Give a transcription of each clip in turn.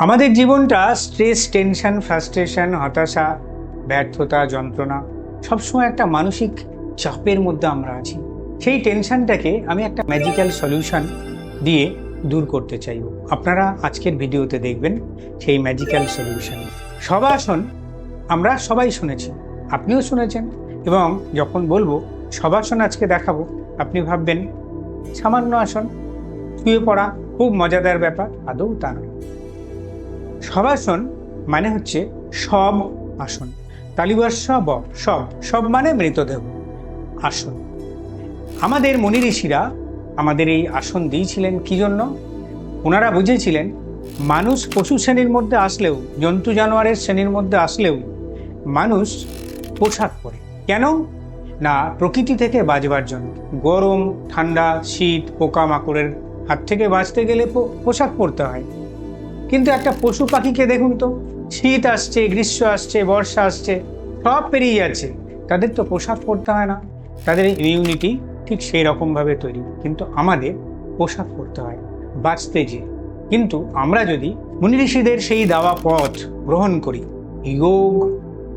আমাদের জীবনটা stress tension frustration হতাশা, ব্যর্থতা, যন্ত্রণা, সবসময় একটা মানসিক চাপের মধ্যে আমরা আছি। সেই টেনশনটাকে আমি একটা ম্যাজিক্যাল সলিউশন দিয়ে দূর করতে চাইব। আপনারা আজকের ভিডিওতে দেখবেন সেই ম্যাজিক্যাল সলিউশন সবাসন আমরা সবাই শুনেছি, আপনিও শুনেছেন এবং যখন বলব সবাসন আজকে দেখাবো, আপনি ভাববেন, সামান্য আসন, শুয়ে পড়া খুব মজাদার ব্যাপার, আদৌ তা নয়। সবাসন মানে হচ্ছে সব আসন। তালিবার সব সব সব মানে মৃতদেহ, আসন। আমাদের মনি ঋষিরা আমাদের এই আসন দিয়েছিলেন কি জন্য? ওনারা বুঝেছিলেন, মানুষ পশু শ্রেণির মধ্যে আসলেও, জন্তু জানোয়ারের শ্রেণির মধ্যে আসলেও মানুষ পোশাক পরে। কেন? না, প্রকৃতি থেকে বাঁচবার জন্য। গরম, ঠান্ডা, শীত, পোকামাকড়ের হাত থেকে বাঁচতে গেলে পোশাক পরতে হয়। কিন্তু একটা পশু পাখিকে দেখুন তো, শীত আসছে, গ্রীষ্ম আসছে, বর্ষা আসছে, সব পেরিয়ে যাচ্ছে। তাদের তো পোশাক পরতে হয় না। তাদের ইমিউনিটি ঠিক সেই রকমভাবে তৈরি। কিন্তু আমাদের পোশাক পরতে হয়, বাঁচতে যে কিন্তু আমরা যদি মুনি ঋষিদের সেই দেওয়া পথ গ্রহণ করি, যোগ,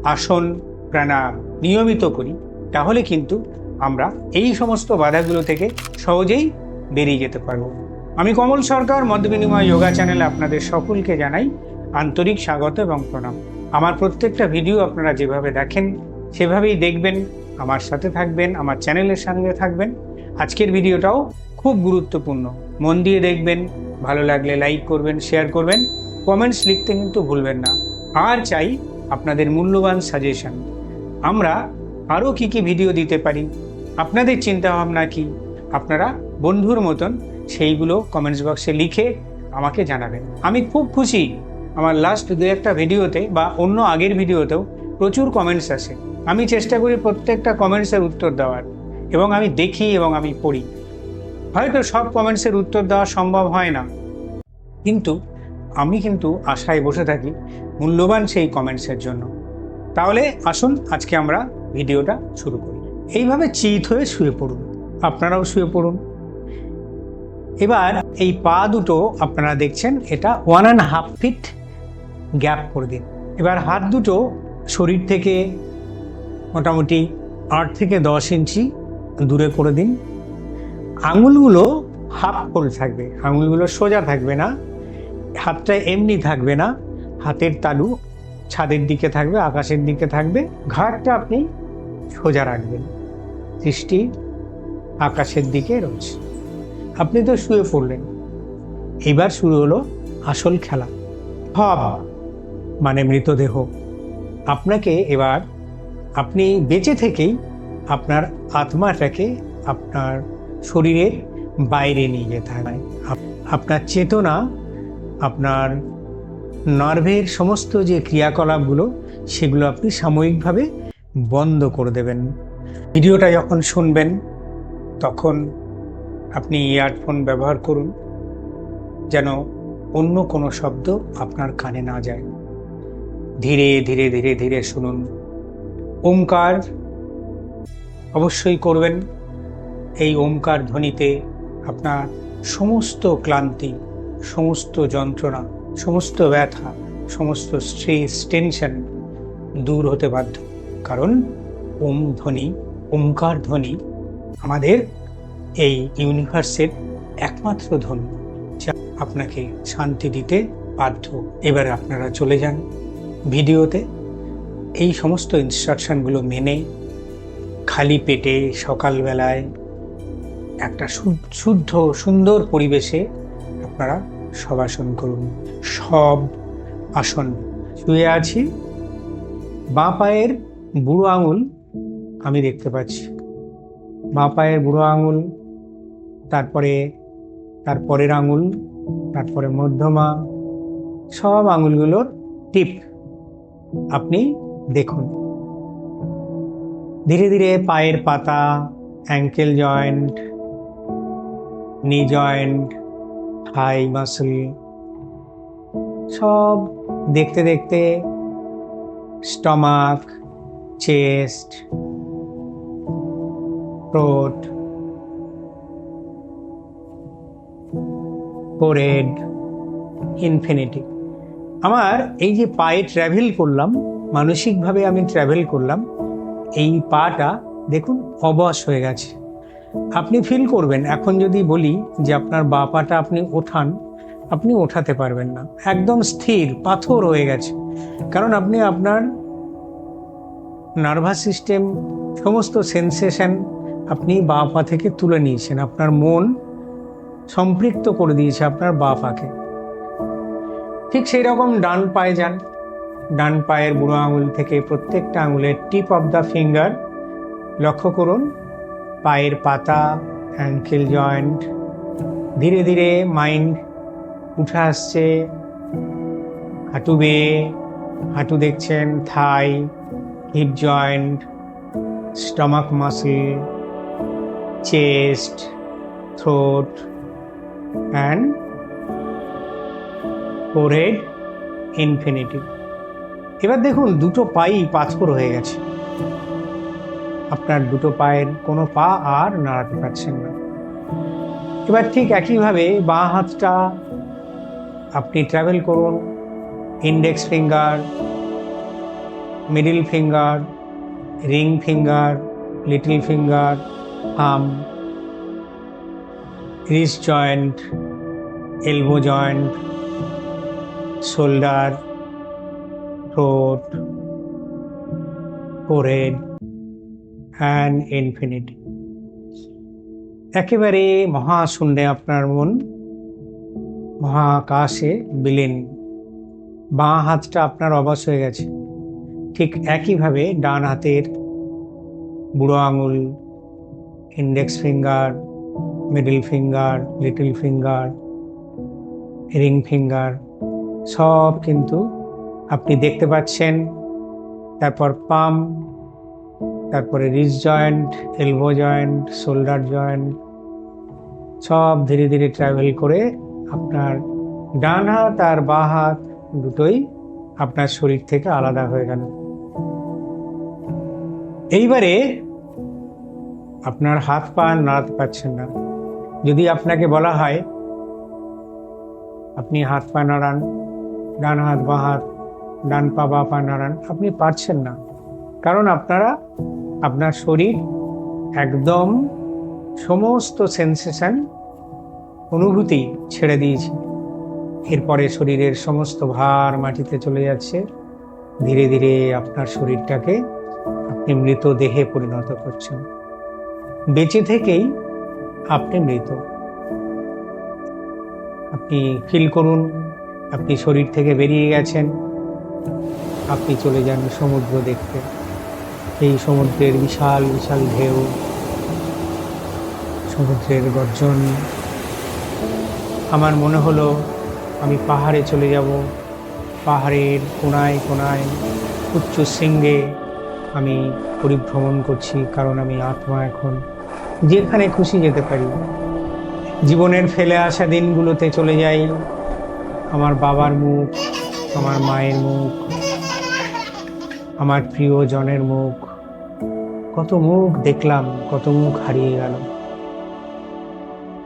আসন, প্রাণায়াম নিয়মিত করি, তাহলে কিন্তু আমরা এই সমস্ত বাধাগুলো থেকে সহজেই বেরিয়ে যেতে পারব। আমি কমল সরকার মধ্য বিনিময় যোগা চ্যানেলে আপনাদের সকলকে জানাই আন্তরিক স্বাগত এবং প্রণাম। আমার প্রত্যেকটা ভিডিও আপনারা যেভাবে দেখেন, সেভাবেই দেখবেন, আমার সাথে থাকবেন, আমার চ্যানেলের সঙ্গে থাকবেন। আজকের ভিডিওটাও খুব গুরুত্বপূর্ণ। মন দিয়ে দেখবেন, ভালো লাগলে লাইক করবেন, শেয়ার করবেন, কমেন্টস লিখতে কিন্তু ভুলবেন না। আর চাই আপনাদের মূল্যবান সাজেশন। আমরা আরও কি কি ভিডিও দিতে পারি? আপনাদের চিন্তা ভাবনা কি? আপনারা বন্ধুর মতন সেইগুলো কমেন্টস বক্সে লিখে আমাকে জানাবেন। আমি খুব খুশি আমার লাস্ট দু একটা ভিডিওতে বা অন্য আগের ভিডিওতেও প্রচুর কমেন্টস আসে। আমি চেষ্টা করি প্রত্যেকটা কমেন্টসের উত্তর দেওয়ার এবং আমি দেখি এবং আমি পড়ি। হয়তো সব কমেন্টসের উত্তর দেওয়া সম্ভব হয় না। কিন্তু আমি কিন্তু আশায় বসে থাকি মূল্যবান সেই কমেন্টসের জন্য। তাহলে আসুন আজকে আমরা ভিডিওটা শুরু করি। এইভাবে চিত হয়ে শুয়ে পড়ুন। আপনারাও শুয়ে পড়ুন। এবার এই পা দুটো আপনারা দেখছেন, এটা one and half feet gap করে দিন। এবার হাত দুটো শরীর থেকে মোটামুটি আট থেকে দশ ইঞ্চি দূরে করে দিন। আঙুলগুলো হাফ করে থাকবে, আঙুলগুলো সোজা থাকবে না, হাতটা এমনি থাকবে না, হাতের তালু ছাদের দিকে থাকবে, আকাশের দিকে থাকবে ঘাটটা আপনি সোজা রাখবেন। দৃষ্টি আকাশের দিকে রয়েছে। আপনি তো শুয়ে পড়লেন। এবার শুরু হলো আসল খেলা। হব মানে মৃতদেহ। আপনাকে এবার, আপনি বেঁচে থেকেই আপনার আত্মাটাকে আপনার শরীরের বাইরে নিয়ে যেতে আপ- আপনার চেতনা, আপনার নার্ভের সমস্ত যে ক্রিয়াকলাপগুলো, সেগুলো আপনি সাময়িকভাবে বন্ধ করে দেবেন। ভিডিওটা যখন শুনবেন, তখন আপনি ইয়ারফোন ব্যবহার করুন, যেন অন্য কোনো শব্দ আপনার কানে না যায়। ধীরে ধীরে ধীরে ধীরে শুনুন। ওমকার অবশ্যই করবেন। এই ওমকার ধ্বনিতে আপনার সমস্ত ক্লান্তি, সমস্ত যন্ত্রণা, সমস্ত ব্যথা, সমস্ত স্ট্রেস টেনশন দূর হতে বাধ্য। কারণ ওম ধ্বনি, ওমকার ধ্বনি আমাদের এই ইউনিভার্সের একমাত্র ধন, যা আপনাকে শান্তি দিতে বাধ্য। এবার আপনারা চলে যান ভিডিওতে। এই সমস্ত ইনস্ট্রাকশনগুলো মেনে খালি পেটে সকালবেলায় একটা শুদ্ধ, সুন্দর পরিবেশে আপনারা সবাসন করুন। সব আসন শুয়ে আছি। বাঁ পায়ের বুড়ো আঙুল আমি দেখতে পাচ্ছি। বাঁ পায়ের বুড়ো আঙুল তারপরে তার পরের আঙুল, তারপরে মধ্যমা, সব আঙুলগুলোর টিপ আপনি দেখুন। ধীরে ধীরে পায়ের পাতা ankle joint knee joint thigh muscle সব দেখতে দেখতে stomach, chest throat forehead infinity আমার এই যে পায়ে ট্র্যাভেল করলাম, মানসিকভাবে আমি ট্র্যাভেল করলাম, এই পাটা দেখুন অবশ হয়ে গেছে। আপনি ফিল করবেন, এখন যদি বলি যে আপনার বা পাটা আপনি ওঠান, আপনি ওঠাতে পারবেন না। একদম স্থির, পাথর হয়ে গেছে। কারণ আপনি আপনার নার্ভাস সিস্টেম সমস্ত সেন্সেশন আপনি বা পা থেকে তুলে নিয়েছেন। আপনার মন সম্পৃক্ত করে দিয়েছে আপনার বা পাকে ঠিক সেই রকম ডান পায়ে যান। ডান পায়ের বুড়ো আঙুল থেকে প্রত্যেকটা আঙুলের টিপ অফ দ্য ফিঙ্গার লক্ষ্য করুন। পায়ের পাতা, অ্যাঙ্কেল জয়েন্ট, ধীরে ধীরে মাইন্ড উঠে আসছে। হাঁটু বেয়ে, হাঁটু দেখছেন thigh, hip joint, stomach muscle, chest, throat and forehead infinity এবার দেখুন, দুটো পাই পাথর হয়ে গেছে। আপনার দুটো পায়ের কোনো পা আর নাড়াতে পারছেন না। এবার ঠিক একইভাবে বাঁ হাতটা আপনি ট্রাভেল করুন index finger middle finger ring finger little finger arm wrist joint, elbow joint shoulder throat forehead and infinity. একেবারে মহাশূন্যে আপনার মন, মহাকাশে বিলীন। বাঁ হাতটা আপনার অবশ হয়ে গেছে। ঠিক একইভাবে ডান হাতের বুড়ো আঙুল, index finger middle finger little finger ring finger সব কিন্তু আপনি দেখতে পাচ্ছেন। তারপর পাম, তারপরে wrist joint elbow joint shoulder joint সব ধীরে ধীরে ট্রাভেল করে আপনার ডান হাত আর বাঁ হাত দুটোই আপনার শরীর থেকে আলাদা হয়ে গেল। এইবারে আপনার হাত পা নাড়াতে পারছেন না। যদি আপনাকে বলা হয়, আপনি হাত পা নাড়ান, ডান হাত, বা হাত, ডান পা, বা পা নাড়ান, আপনি পারছেন না। কারণ আপনারা, আপনার শরীর একদম সমস্ত সেন্সেশন অনুভূতি ছেড়ে দিয়েছে। এরপরে শরীরের সমস্ত ভার মাটিতে চলে যাচ্ছে। ধীরে ধীরে আপনার শরীরটাকে আপনি মৃত দেহে পরিণত করছেন। বেঁচে থেকেই আপনি মৃত। আপনি ফিল করুন, আপনি শরীর থেকে বেরিয়ে গেছেন। আপনি চলে যান সমুদ্র দেখতে। এই সমুদ্রের বিশাল বিশাল ঢেউ, সমুদ্রের গর্জন। আমার মনে হলো, আমি পাহাড়ে চলে যাব। পাহাড়ের কোনায় কোনায়, উচ্চ শৃঙ্গে আমি পরিভ্রমণ করছি, কারণ আমি আত্মা এখন। যেখানে খুশি যেতে পারি। জীবনের ফেলে আসা দিনগুলোতে চলে যাই। আমার বাবার মুখ, আমার মায়ের মুখ, আমার প্রিয়জনের মুখ। কত মুখ দেখলাম, কত মুখ হারিয়ে গেল।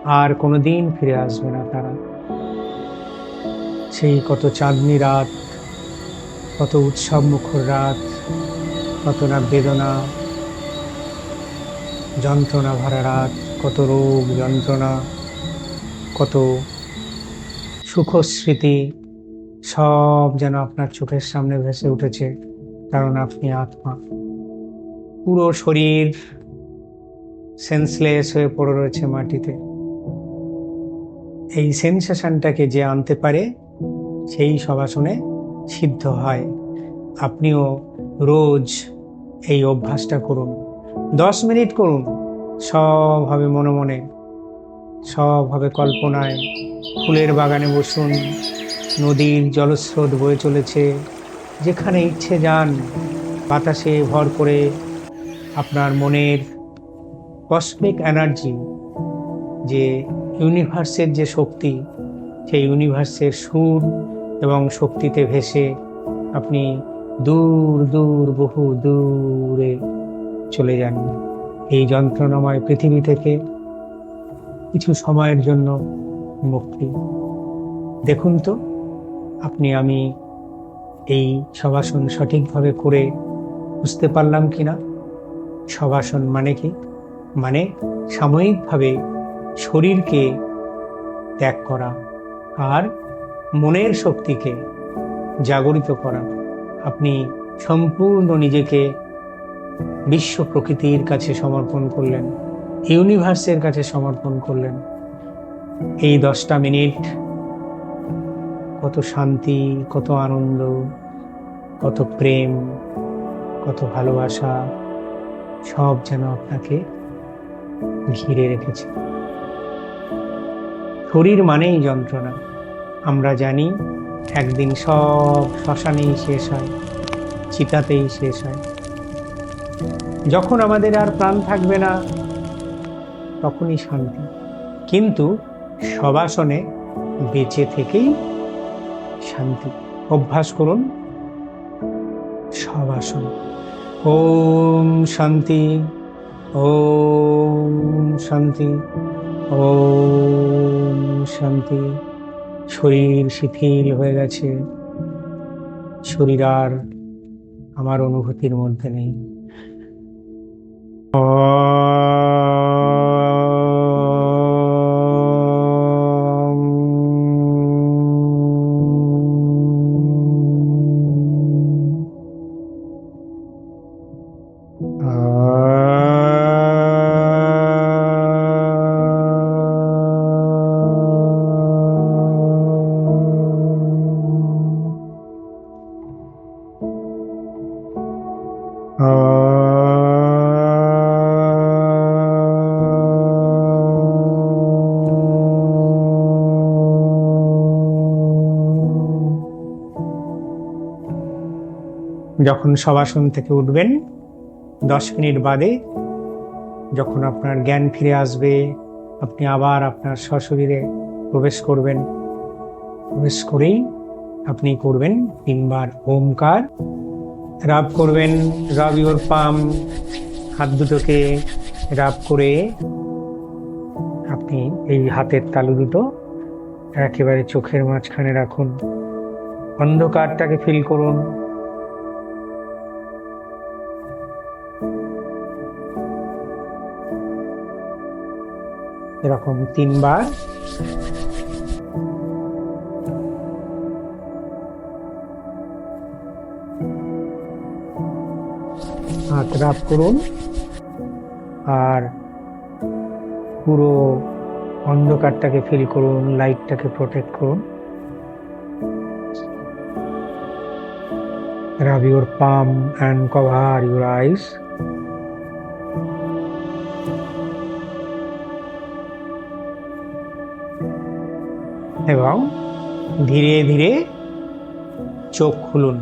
আর কোনো দিন ফিরে আসবে না তারা। সেই কত চাঁদনি রাত, কত উৎসব মুখর রাত, কত না বেদনা যন্ত্রণা ভরা রাত, কত রোগ যন্ত্রণা, কত সুখস্মৃতি, সব যেন আপনার চোখের সামনে ভেসে উঠেছে, কারণ আপনি আত্মা। পুরো শরীর সেন্সলেস হয়ে পড়ে রয়েছে মাটিতে। এই সেন্সেশনটাকে যে আনতে পারে, সেই সবাসনে সিদ্ধ হয়। আপনিও রোজ এই অভ্যাসটা করুন। দশ মিনিট করুন। সব হবে মনে মনে সব হবে কল্পনায় ফুলের বাগানে বসুন। নদীর জলস্রোত বয়ে চলেছে। যেখানে ইচ্ছে যান বাতাসে ভর করে আপনার মনের কসমিক এনার্জি যে ইউনিভার্সের যে শক্তি, সেই ইউনিভার্সের সুর এবং শক্তিতে ভেসে আপনি দূর দূর, বহু দূরে চলে যান। এই যন্ত্রণাময় পৃথিবী থেকে কিছু সময়ের জন্য মুক্তি। দেখুন তো, আপনি আমি এই শবাসন সঠিকভাবে করে বুঝতে পারলাম কি না শবাসন মানে কি? মানে সাময়িকভাবে শরীরকে ত্যাগ করা আর মনের শক্তিকে জাগরিত করা। আপনি সম্পূর্ণ নিজেকে বিশ্ব প্রকৃতির কাছে সমর্পণ করলেন, ইউনিভার্সের কাছে সমর্পণ করলেন। এই দশটা মিনিট, কত শান্তি, কত আনন্দ, কত প্রেম, কত ভালোবাসা, সব যেন আপনাকে ঘিরে রেখেছে। শরীর মানেই যন্ত্রণা। আমরা জানি, একদিন সব শ্মশানেই শেষ হয়, চিতাতেই শেষ হয়। যখন আমাদের আর প্রাণ থাকবে না, তখনই শান্তি। কিন্তু সবাসনে বেঁচে থেকেই শান্তি। অভ্যাস করুন সবাসন ওম শান্তি ওম শান্তি ওম শান্তি। শরীর শিথিল হয়ে গেছে। শরীর আর আমার অনুভূতির মধ্যে নেই। Uh... যখন সবাসন থেকে উঠবেন, দশ মিনিট বাদে যখন আপনার জ্ঞান ফিরে আসবে, আপনি আবার আপনার সশরীরে প্রবেশ করবেন। প্রবেশ করেই আপনি করবেন তিনবার ওমকার। রাব করবেন, রাব ইউর পাম, হাত দুটোকে রাব করে আপনি এই হাতের তালু দুটো একেবারে চোখের মাঝখানে রাখুন। অন্ধকারটাকে ফিল করুন। এরকম তিনবার। হাত রাপ করুন। আর পুরো অন্ধকারটাকে ফিল করুন লাইটটাকে প্রোটেক্ট করুন। Rub your palm and cover your eyes এবং ধীরে ধীরে চোখ খুলুন।